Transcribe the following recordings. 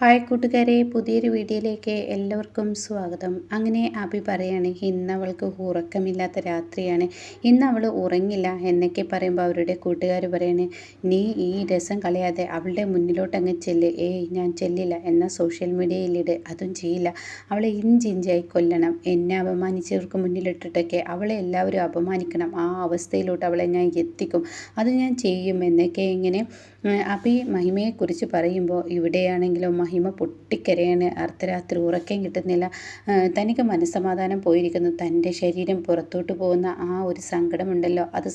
Hi കൂട്ടുകാരെ പുതിയൊരു വീഡിയോയിലേക്ക് എല്ലാവർക്കും സ്വാഗതം. അങ്ങനെ അഭി പറയുകയാണെങ്കിൽ ഇന്ന് അവൾക്ക് ഉറക്കമില്ലാത്ത രാത്രിയാണ്. ഇന്ന് അവൾ ഉറങ്ങില്ല എന്നൊക്കെ പറയുമ്പോൾ അവരുടെ കൂട്ടുകാർ പറയാണ് നീ ഈ രസം കളയാതെ അവളുടെ മുന്നിലോട്ട് അങ്ങ് ചെല്ല്. ഏയ് ഞാൻ ചെല്ലില്ല. എന്നാൽ സോഷ്യൽ മീഡിയയിലിട്. അതും ചെയ്യില്ല. അവളെ ഇഞ്ചിഞ്ചായി കൊല്ലണം. എന്നെ അപമാനിച്ചവർക്ക് മുന്നിലിട്ടിട്ടൊക്കെ അവളെ എല്ലാവരും അപമാനിക്കണം. ആ അവസ്ഥയിലോട്ട് അവളെ ഞാൻ എത്തിക്കും. അത് ഞാൻ ചെയ്യും എന്നൊക്കെ ഇങ്ങനെ അപ്പോൾ ഈ മഹിമയെക്കുറിച്ച് പറയുമ്പോൾ ഇവിടെയാണെങ്കിലും മഹിമ പൊട്ടിക്കരയാണ്. അർദ്ധരാത്രി ഉറക്കം കിട്ടുന്നില്ല. തനിക്ക് മനസ്സമാധാനം പോയിരിക്കുന്നു. തന്റെ ശരീരം പുറത്തോട്ട് പോകുന്ന ആ ഒരു സങ്കടമുണ്ടല്ലോ. അത്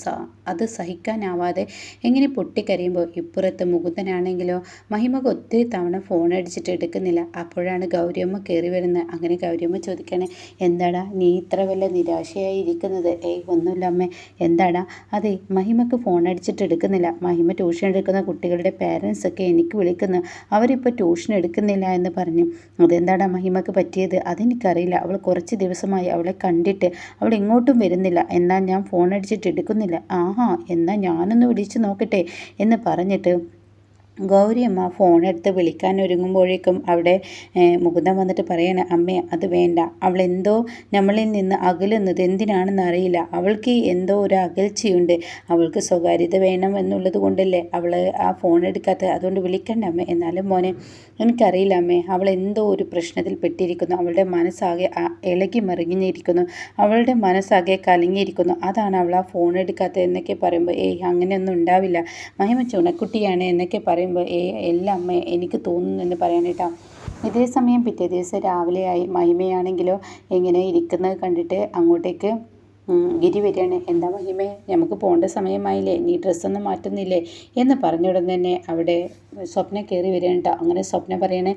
അത് സഹിക്കാനാവാതെ എങ്ങനെ പൊട്ടിക്കരയുമ്പോൾ ഇപ്പുറത്ത് മുകുന്ദനാണെങ്കിലോ മഹിമക്ക് ഒത്തിരി തവണ ഫോൺ അടിച്ചിട്ട് എടുക്കുന്നില്ല. അപ്പോഴാണ് ഗൗരിയമ്മ കയറി വരുന്നത്. അങ്ങനെ ഗൗരിയമ്മ ചോദിക്കണേ എന്താടാ നീ ഇത്ര വല്ല നിരാശയായി ഇരിക്കുന്നത് ഏയ് ഒന്നുമില്ല അമ്മേ. എന്താടാ? അതെ മഹിമക്ക് ഫോൺ അടിച്ചിട്ട് എടുക്കുന്നില്ല. മഹിമ ട്യൂഷൻ എടുക്കുന്ന കുട്ടികളുടെ പേരൻസൊക്കെ എനിക്ക് വിളിക്കുന്നു അവരിപ്പോൾ ട്യൂഷൻ എടുക്കുന്നില്ല എന്ന് പറഞ്ഞു. അതെന്താടാ മഹിമക്ക് പറ്റിയത്? അതെനിക്കറിയില്ല. അവൾ കുറച്ച് ദിവസമായി അവളെ കണ്ടിട്ട് അവൾ ഇങ്ങോട്ടും വരുന്നില്ല. എന്നാൽ ഞാൻ ഫോൺ അടിച്ചിട്ട് എടുക്കുന്നില്ല? ആഹാ എന്നാൽ ഞാനൊന്ന് വിളിച്ച് നോക്കട്ടെ എന്ന് പറഞ്ഞിട്ട് ഗൗരിയമ്മ ഫോണെടുത്ത് വിളിക്കാൻ ഒരുങ്ങുമ്പോഴേക്കും അവിടെ മുകുന്ദൻ വന്നിട്ട് പറയാണ് അമ്മേ അത് വേണ്ട. അവൾ എന്തോ നമ്മളിൽ നിന്ന് അകലുന്നത് എന്തിനാണെന്ന് അറിയില്ല. അവൾക്ക് എന്തോ ഒരു അകൽച്ചയുണ്ട്. അവൾക്ക് സ്വകാര്യത വേണം എന്നുള്ളത് കൊണ്ടല്ലേ അവൾ ആ ഫോൺ എടുക്കാത്ത അതുകൊണ്ട് വിളിക്കണ്ട അമ്മ. എന്നാലും മോനെ എനിക്കറിയില്ല അമ്മേ. അവൾ എന്തോ ഒരു പ്രശ്നത്തിൽ പെട്ടിരിക്കുന്നു. അവളുടെ മനസ്സാകെ ഇളകി മറിഞ്ഞിരിക്കുന്നു. അവളുടെ മനസ്സാകെ കലങ്ങിയിരിക്കുന്നു. അതാണ് അവൾ ആ ഫോൺ എടുക്കാത്തത് എന്നൊക്കെ പറയുമ്പോൾ ഏയ് അങ്ങനെയൊന്നും ഉണ്ടാവില്ല. മഹിമ ചുണക്കുട്ടിയാണ് എന്നൊക്കെ പറയും പറയുമ്പോൾ എല്ലാം അമ്മ എനിക്ക് തോന്നുന്നു എന്ന് പറയാനായിട്ടാണ് ഇതേ സമയം പിറ്റേ ദിവസം രാവിലെയായി. മഹിമയാണെങ്കിലോ എങ്ങനെ ഇരിക്കുന്നത് കണ്ടിട്ട് അങ്ങോട്ടേക്ക് ഗിരി വരികയാണ്. എന്താ മഹിമേ നമുക്ക് പോകേണ്ട സമയമായില്ലേ നീ ഡ്രസ്സൊന്നും മാറ്റുന്നില്ലേ? എന്ന് പറഞ്ഞ ഉടൻ തന്നെ അവിടെ സ്വപ്ന കയറി വരികയാണ് കേട്ടോ അങ്ങനെ സ്വപ്ന പറയണേ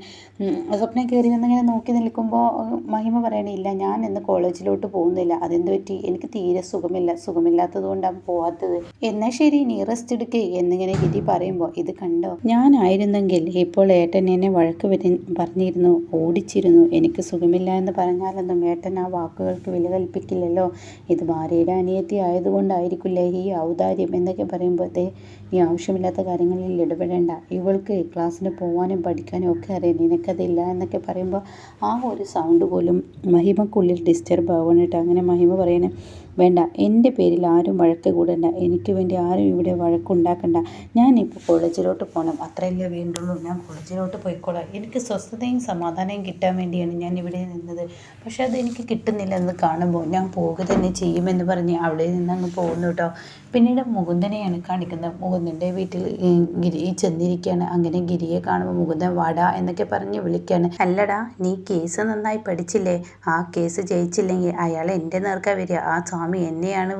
സ്വപ്ന കയറി വന്നിങ്ങനെ നോക്കി നിൽക്കുമ്പോൾ മഹിമ പറയണേ ഇല്ല ഞാൻ ഇന്ന് കോളേജിലോട്ട് പോകുന്നില്ല. അതെന്ത് പറ്റി? എനിക്ക് തീരെ സുഖമില്ല. സുഖമില്ലാത്തത് കൊണ്ടാണ് പോവാത്തത്. എന്നാൽ ശരി നീ റെസ്റ്റ് എടുക്കേ. എന്നിങ്ങനെ ഗിരി പറയുമ്പോൾ ഇത് കണ്ടോ? ഞാനായിരുന്നെങ്കിൽ ഇപ്പോൾ ഏട്ടൻ എന്നെ വഴക്ക് പറഞ്ഞിരുന്നു ഓടിച്ചിരുന്നു. എനിക്ക് സുഖമില്ല എന്ന് പറഞ്ഞാലൊന്നും ഏട്ടൻ ആ വാക്കുകൾക്ക് വില കൽപ്പിക്കില്ലല്ലോ. ഇത് ഭാര്യയുടെ അനിയത്തി ആയതുകൊണ്ടായിരിക്കില്ലേ ഈ ഔദാര്യം എന്നൊക്കെ പറയുമ്പോഴത്തേ നീ ആവശ്യമില്ലാത്ത കാര്യങ്ങളിൽ ഇടപെടേണ്ട. ഇവൾക്ക് ക്ലാസ്സിന് പോകാനും പഠിക്കാനും ഒക്കെ അറിയാം. നിനക്കതില്ല എന്നൊക്കെ പറയുമ്പോൾ ആ ഒരു സൗണ്ട് പോലും മഹിമക്കുള്ളിൽ ഡിസ്റ്റർബ് ആവണിട്ട് അങ്ങനെ മഹിമ പറയണേ വേണ്ട എന്റെ പേരിൽ ആരും വഴക്ക് കൂടണ്ട. എനിക്ക് വേണ്ടി ആരും ഇവിടെ വഴക്കുണ്ടാക്കണ്ട. ഞാനിപ്പോൾ കോളേജിലോട്ട് പോകണം. അത്രയല്ലേ വേണ്ടുള്ളൂ. ഞാൻ കോളേജിലോട്ട് പോയിക്കോളാം. എനിക്ക് സ്വസ്ഥതയും സമാധാനവും കിട്ടാൻ വേണ്ടിയാണ് ഞാൻ ഇവിടെ നിന്നത്. പക്ഷെ അതെനിക്ക് കിട്ടുന്നില്ലെന്ന് കാണുമ്പോൾ ഞാൻ പോകുക തന്നെ ചെയ്യുമെന്ന് പറഞ്ഞ് അവിടെ നിന്ന് അങ്ങ് പോകുന്നു കേട്ടോ. പിന്നീട് മുകുന്ദനെയാണ് കാണിക്കുന്നത്. മുകുന്ദന്റെ വീട്ടിൽ ഗിരി ചെന്നിരിക്കുകയാണ്. അങ്ങനെ ഗിരിയെ കാണുമ്പോൾ മുകുന്ദൻ വട എന്നൊക്കെ പറഞ്ഞ് വിളിക്കുകയാണ്. അല്ലടാ നീ കേസ് നന്നായി പഠിച്ചില്ലേ? ആ കേസ് ജയിച്ചില്ലെങ്കിൽ അയാൾ എന്റെ നേർക്കാ വരിക. ആ സ്വാമി എന്നെയാണ്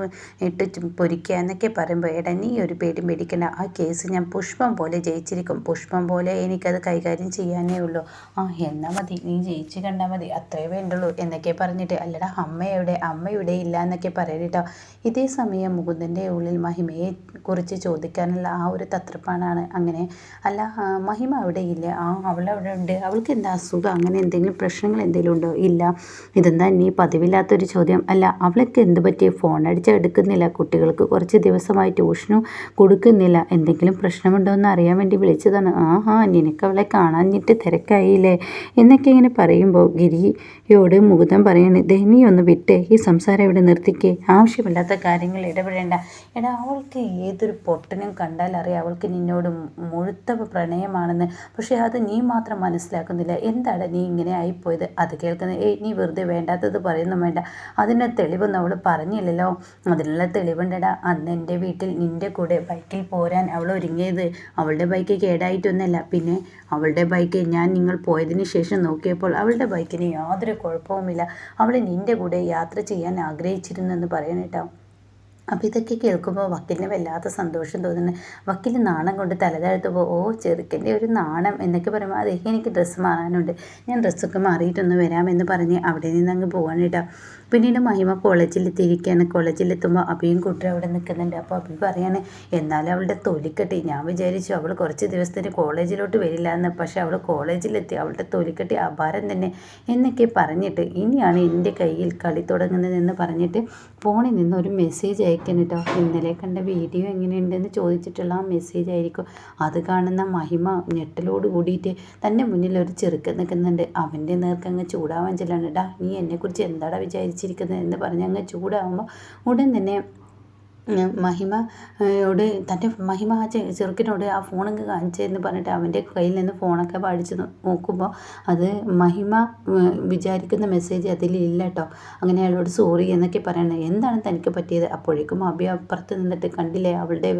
ഇട്ട് പൊരിക്കുക എന്നൊക്കെ പറയുമ്പോൾ എടാ നീ ഒരു പേടി പേടിക്കണ്ട. ആ കേസ് ഞാൻ പുഷ്പം പോലെ ജയിച്ചിരിക്കും. പുഷ്പം പോലെ എനിക്കത് കൈകാര്യം ചെയ്യാനേ ഉള്ളൂ. ആ എന്നാൽ മതി. നീ ജയിച്ച് കണ്ടാൽ മതി. അത്രേ വേണ്ടുള്ളൂ എന്നൊക്കെ പറഞ്ഞിട്ട് അല്ലടാ അമ്മയുടെ അമ്മയുടെ ഇല്ല എന്നൊക്കെ പറയട്ടോ ഇതേ സമയം മുകുന്ദന്റെ ഉള്ളിൽ മഹിമയെ കുറിച്ച് ചോദിക്കാനുള്ള ആ ഒരു തത്രപ്പാടാണ് അങ്ങനെ. അല്ല മഹിമ അവിടെ ഇല്ല. ആ അവൾ അവിടെ ഉണ്ട്. അവൾക്ക് എന്താ അസുഖം? അങ്ങനെ എന്തെങ്കിലും പ്രശ്നങ്ങൾ എന്തെങ്കിലും ഉണ്ടോ? ഇല്ല. ഇതെന്താ ഇനി പതിവില്ലാത്തൊരു ചോദ്യം? അല്ല അവൾക്ക് എന്ത് പറ്റിയ ഫോൺ അടിച്ച് എടുക്കുന്നില്ല. കുട്ടികൾക്ക് കുറച്ച് ദിവസമായി ട്യൂഷനും കൊടുക്കുന്നില്ല. എന്തെങ്കിലും പ്രശ്നമുണ്ടോ എന്ന് അറിയാൻ വേണ്ടി വിളിച്ചതാണ്. ആഹാ നിനക്ക് അവളെ കാണാഞ്ഞിട്ട് തിരക്കായില്ലേ? എന്നൊക്കെ ഇങ്ങനെ പറയുമ്പോൾ ഗിരിയോട് മുകുതം പറയണേ ദേ നീ ഒന്ന് വിട്ട്. ഈ സംസാരം ഇവിടെ നിർത്തിക്കേ ആവശ്യമില്ലാത്ത കാര്യങ്ങൾ ഇടപെടേണ്ട. എടാ അവൾക്ക് ഏതൊരു പൊട്ടനും കണ്ടാൽ അറിയാം അവൾക്ക് നിന്നോട് മുഴുത്ത പ്രണയമാണെന്ന്. പക്ഷേ അത് നീ മാത്രം മനസ്സിലാക്കുന്നില്ല. എന്താണ് നീ ഇങ്ങനെ ആയിപ്പോയത്? അത് കേൾക്കുന്നത് ഏയ് നീ വെറുതെ വേണ്ടാത്തത് പറയുന്നു വേണ്ട. അതിന്റെ തെളിവൊന്നും അവൾ പറഞ്ഞില്ലല്ലോ. അതിനുള്ള തെളിവുണ്ടടാ. അന്ന് എന്റെ വീട്ടിൽ നിന്റെ കൂടെ ബൈക്കിൽ പോരാൻ അവൾ ഒരുങ്ങിയത്. അവളുടെ ബൈക്ക് കേടായിട്ടൊന്നല്ല. പിന്നെ അവളുടെ ബൈക്ക് ഞാൻ നിങ്ങൾ പോയതിന് ശേഷം നോക്കിയപ്പോൾ അവളുടെ ബൈക്കിന് യാതൊരു കുഴപ്പവുമില്ല. അവൾ നിന്റെ കൂടെ യാത്ര ചെയ്യാൻ ആഗ്രഹിച്ചിരുന്നു. എന്ന് പറയണേട്ടോ അപ്പോൾ ഇതൊക്കെ കേൾക്കുമ്പോൾ വക്കീലിന് വല്ലാത്ത സന്തോഷം തോന്നുന്നു. വക്കീൽ നാണം കൊണ്ട് തലതാഴ്ത്തുമ്പോൾ ഓ ചെറുക്കന്റെ ഒരു നാണം എന്നൊക്കെ പറയുമ്പോൾ അതെ എനിക്ക് ഡ്രസ്സ് മാറാനുണ്ട്. ഞാൻ ഡ്രസ്സൊക്കെ മാറിയിട്ടൊന്ന് വരാമെന്ന് പറഞ്ഞ് അവിടെ നിന്ന് അങ്ങ് പോകാൻ കേട്ടോ. പിന്നീട് മഹിമ കോളേജിൽ എത്തുമ്പോൾ അഭിയും കൂട്ടർ അവിടെ നിൽക്കുന്നുണ്ട്. അപ്പോൾ അഭി പറയാണ് എന്നാലും അവളുടെ തൊലിക്കട്ടി. ഞാൻ വിചാരിച്ചു അവൾ കുറച്ച് ദിവസത്തിന് കോളേജിലോട്ട് വരില്ല എന്ന് പക്ഷേ അവൾ കോളേജിലെത്തി അവളുടെ തൊലിക്കട്ടി അപാരം തന്നെ എന്നൊക്കെ പറഞ്ഞിട്ട് ഇനിയാണ് എന്റെ കയ്യിൽ കളി തുടങ്ങുന്നതെന്ന് പറഞ്ഞിട്ട് ഫോണിൽ നിന്ന് ഒരു മെസ്സേജ് അയക്കണം കേട്ടോ ഇന്നലെ കണ്ട വീഡിയോ എങ്ങനെയുണ്ടെന്ന് ചോദിച്ചിട്ടുള്ള ആ മെസ്സേജ് ആയിരിക്കും. അത് കാണുന്ന മഹിമ ഞെട്ടലോട് കൂടിയിട്ട് തന്റെ മുന്നിൽ ഒരു ചെറുക്കൻ നിൽക്കുന്നുണ്ട്. അവന്റെ നേർക്കങ്ങ് ചൂടാവാൻ ചെല്ലാണ്. ഡാ നീ എന്നെക്കുറിച്ച് എന്താടാ വിചാരിച്ചിരിക്കുന്നത് എന്ന് പറഞ്ഞ് അങ്ങ് ചൂടാകുമ്പോൾ ഉടൻ തന്നെ മഹിമയോട് തന്റെ മഹിമ ആ ചെറുക്കനോട് ആ ഫോണൊക്കെ കാണിച്ചതെന്ന് പറഞ്ഞിട്ട് അവന്റെ കയ്യിൽ നിന്ന് ഫോണൊക്കെ പഠിച്ച് നോക്കുമ്പോൾ അത് മഹിമ വിചാരിക്കുന്ന മെസ്സേജ് അതിലില്ല കേട്ടോ അങ്ങനെ അയാളോട് സോറി എന്നൊക്കെ പറയണത് എന്താണ് തനിക്ക് പറ്റിയത്? അപ്പോഴേക്കും അഭി അപ്പുറത്ത് നിന്നിട്ട് കണ്ടില്ലേ അവളുടെ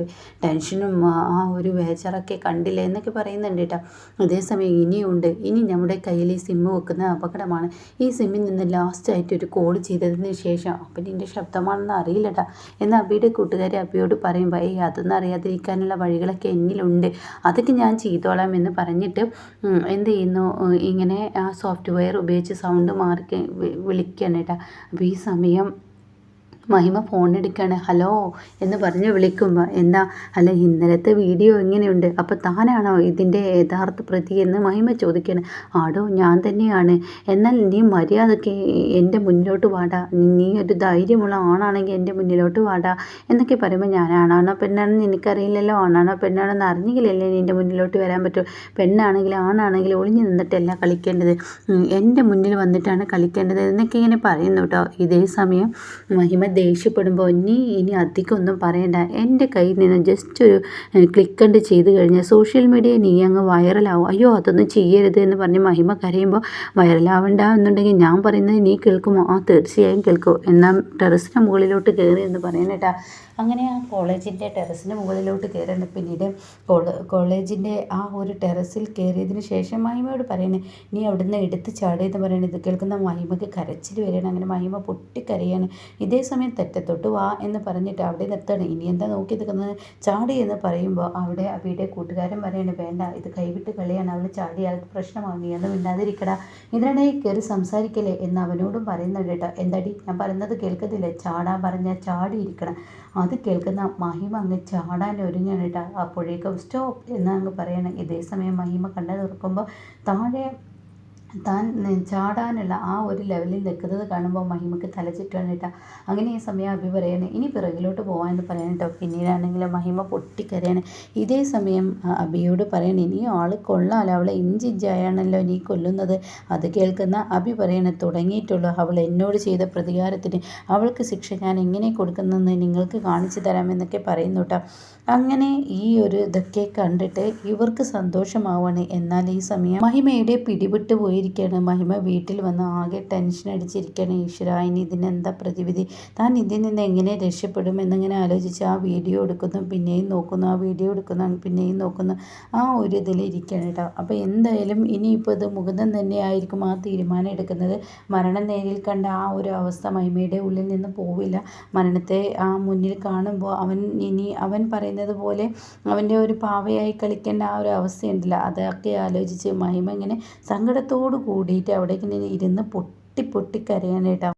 ടെൻഷനും ആ ഒരു വേച്ചറൊക്കെ കണ്ടില്ലേ എന്നൊക്കെ പറയുന്നുണ്ട് കേട്ടോ അതേസമയം ഇനിയുണ്ട്. ഇനി നമ്മുടെ കയ്യിൽ ഈ സിമ്മ് വെക്കുന്ന അപകടമാണ്. ഈ സിമ്മിൽ നിന്ന് ലാസ്റ്റായിട്ട് ഒരു കോൾ ചെയ്തതിന് ശേഷം അപ്പം നിന്റെ ശബ്ദമാണെന്ന് അറിയില്ല കേട്ടോ എന്നാൽ അബിയുടെ കൂട്ടുകാരി അബിയോട് പറയും വൈ അതൊന്നും അറിയാതിരിക്കാനുള്ള വഴികളൊക്കെ എന്നിലുണ്ട്. അതൊക്കെ ഞാൻ ചെയ്തോളാം എന്ന് പറഞ്ഞിട്ട് എന്ത് ചെയ്യുന്നു? ഇങ്ങനെ ആ സോഫ്റ്റ്വെയർ ഉപയോഗിച്ച് സൗണ്ട് മാറി വിളിക്കുകയാണ് കേട്ടോ. അപ്പോൾ ഈ സമയം മഹിമ ഫോൺ എടുക്കുകയാണ് ഹലോ എന്ന് പറഞ്ഞ് വിളിക്കുമ്പോൾ എന്താ? അല്ല ഇന്നലത്തെ വീഡിയോ എങ്ങനെയുണ്ട് അപ്പോൾ താനാണോ ഇതിന്റെ യഥാർത്ഥ പ്രതി എന്ന് മഹിമ ചോദിക്കുകയാണ് ആടോ ഞാൻ തന്നെയാണ്. എന്നാൽ നീ മര്യാദയ്ക്ക് എന്റെ മുന്നിലോട്ട് വാടാ. നീ ഒരു ധൈര്യമുള്ള ആണാണെങ്കിൽ എന്റെ മുന്നിലോട്ട് വാടാ എന്നൊക്കെ പറയുമ്പോൾ ഞാൻ ആണാണോ പെണ്ണാണെന്ന് എനിക്കറിയില്ലല്ലോ. ആണാണോ പെണ്ണാണെന്ന് അറിഞ്ഞെങ്കിലല്ലേ നിന്റെ മുന്നിലോട്ട് വരാൻ പറ്റൂ. പെണ്ണാണെങ്കിൽ ആണാണെങ്കിൽ ഒളിഞ്ഞു നിന്നിട്ടല്ല കളിക്കേണ്ടത്. എന്റെ മുന്നിൽ വന്നിട്ടാണ് കളിക്കേണ്ടത് എന്നൊക്കെ ഇങ്ങനെ പറയുന്നു കേട്ടോ. ഇതേ സമയം മഹിമ ദേഷ്യപ്പെടുമ്പോൾ നീ ഇനി അധികമൊന്നും പറയണ്ട. എന്റെ കയ്യിൽ നിന്ന് ജസ്റ്റ് ഒരു ക്ലിക്ക് കണ്ട് ചെയ്ത് കഴിഞ്ഞാൽ സോഷ്യൽ മീഡിയ നീ അങ്ങ് വൈറലാവും അയ്യോ അതൊന്നും ചെയ്യരുത് എന്ന് പറഞ്ഞ് മഹിമ കരയുമ്പോൾ വൈറലാവണ്ട എന്നുണ്ടെങ്കിൽ ഞാൻ പറയുന്നത് നീ കേൾക്കുമോ? ആ തീർച്ചയായും കേൾക്കും. എന്നാൽ ടെറസിന്റെ മുകളിലോട്ട് കയറി എന്ന് പറയുന്നേട്ടാ അങ്ങനെ ആ കോളേജിന്റെ ടെറസിന് മുകളിലോട്ട് കയറേണ്ട പിന്നീട് കോളേജിന്റെ ആ ഒരു ടെറസിൽ കയറിയതിന് ശേഷം മഹിമയോട് പറയണേ നീ അവിടുന്ന് എടുത്ത് ചാടിയെന്ന് ഇത് കേൾക്കുന്ന മഹിമക്ക് കരച്ചിൽ വരികയാണ്. അങ്ങനെ മഹിമ പൊട്ടിക്കരയാണ്. ഇതേ സമയം തെറ്റത്തൊട്ട് വാ എന്ന് പറഞ്ഞിട്ട് അവിടെ നിർത്തണം. ഇനി എന്താ നോക്കി നിൽക്കുന്നത്? ചാടി എന്ന് പറയുമ്പോൾ അവിടെ അവിടെ കൂട്ടുകാരൻ പറയണേ വേണ്ട ഇത് കൈവിട്ട് കളിയാണ്. അവൾ ചാടിയാൽ പ്രശ്നമാകും നീ ഒന്നും മിണ്ടാതിരിക്കടാ. ഇതിനിടയിൽ കയറി സംസാരിക്കലേ എന്ന് അവനോടും പറയുന്നുണ്ട് കേട്ടോ. എന്താടി? ഞാൻ പറയുന്നത് കേൾക്കത്തില്ലേ ചാടാൻ പറഞ്ഞാൽ ചാടിയിരിക്കണം. അത് കേൾക്കുന്ന മഹിമ അങ്ങ് ചാടാൻ ഒരുങ്ങാണ് കേട്ടോ. അപ്പോഴേക്കും സ്റ്റോപ്പ് എന്ന് അങ്ങ് പറയണം. ഇതേ സമയം മഹിമ കണ്ടത് തുറക്കുമ്പോൾ താഴെ താൻ ചാടാനുള്ള ആ ഒരു ലെവലിൽ നിൽക്കുന്നത് കാണുമ്പോൾ മഹിമയ്ക്ക് തല ചുറ്റുകയാണ് അങ്ങനെ ഈ സമയം അഭി പറയാണ് ഇനി പിറകിലോട്ട് പോകാമെന്ന് പറയാൻ കേട്ടോ. പിന്നീടാണെങ്കിൽ മഹിമ പൊട്ടിക്കരയാണ്. ഇതേ സമയം അഭിയോട് പറയണം ഇനി ആൾ കൊള്ളാമല്ലോ അവളെ ഇഞ്ചിഞ്ചായാണല്ലോ നീ കൊല്ലുന്നത്. അത് കേൾക്കുന്ന അഭി പറയണ തുടങ്ങിയിട്ടുള്ളൂ. അവൾ എന്നോട് ചെയ്ത പ്രതികാരത്തിന് അവൾക്ക് ശിക്ഷ ഞാൻ എങ്ങനെ കൊടുക്കുന്നതെന്ന് നിങ്ങൾക്ക് കാണിച്ചു തരാമെന്നൊക്കെ പറയുന്നു കേട്ടോ. അങ്ങനെ ഈ ഒരു ഇതൊക്കെ കണ്ടിട്ട് ഇവർക്ക് സന്തോഷമാവാണ്. എന്നാൽ ഈ സമയം മഹിമയുടെ പിടിപെട്ട് പോയിരിക്കുകയാണ് മഹിമ വീട്ടിൽ വന്ന് ആകെ ടെൻഷൻ അടിച്ചിരിക്കുകയാണ്. ഈശ്വര ഇനി ഇതിനെന്താ പ്രതിവിധി? താൻ ഇതിൽ നിന്ന് എങ്ങനെ രക്ഷപ്പെടും എന്നിങ്ങനെ ആലോചിച്ച് ആ വീഡിയോ എടുക്കുന്നു പിന്നെയും നോക്കുന്നു ആ വീഡിയോ എടുക്കുന്നു പിന്നെയും നോക്കുന്നു. ആ ഒരു ഇതിലിരിക്കുകയാണ് കേട്ടോ. അപ്പോൾ എന്തായാലും ഇനിയിപ്പോൾ ഇത് മുകുന്ദൻ തന്നെയായിരിക്കും ആ തീരുമാനം എടുക്കുന്നത്. മരണം നേരിൽ കണ്ട ആ ഒരു അവസ്ഥ മഹിമയുടെ ഉള്ളിൽ നിന്ന് പോവില്ല. മരണത്തെ ആ മുന്നിൽ കാണുമ്പോൾ അവൻ ഇനി അവൻ പറയുന്നത് പോലെ അവന്റെ ഒരു പാവയായി കളിക്കേണ്ട ആ ഒരു അവസ്ഥയുണ്ടല്ലോ. അതൊക്കെ ആലോചിച്ച് മഹിമ ഇങ്ങനെ സങ്കടത്തോട് കൂടിയിട്ട് അവിടെ ഇങ്ങനെ ഇരുന്ന് പൊട്ടി പൊട്ടി കരയാനായിട്ടാണ്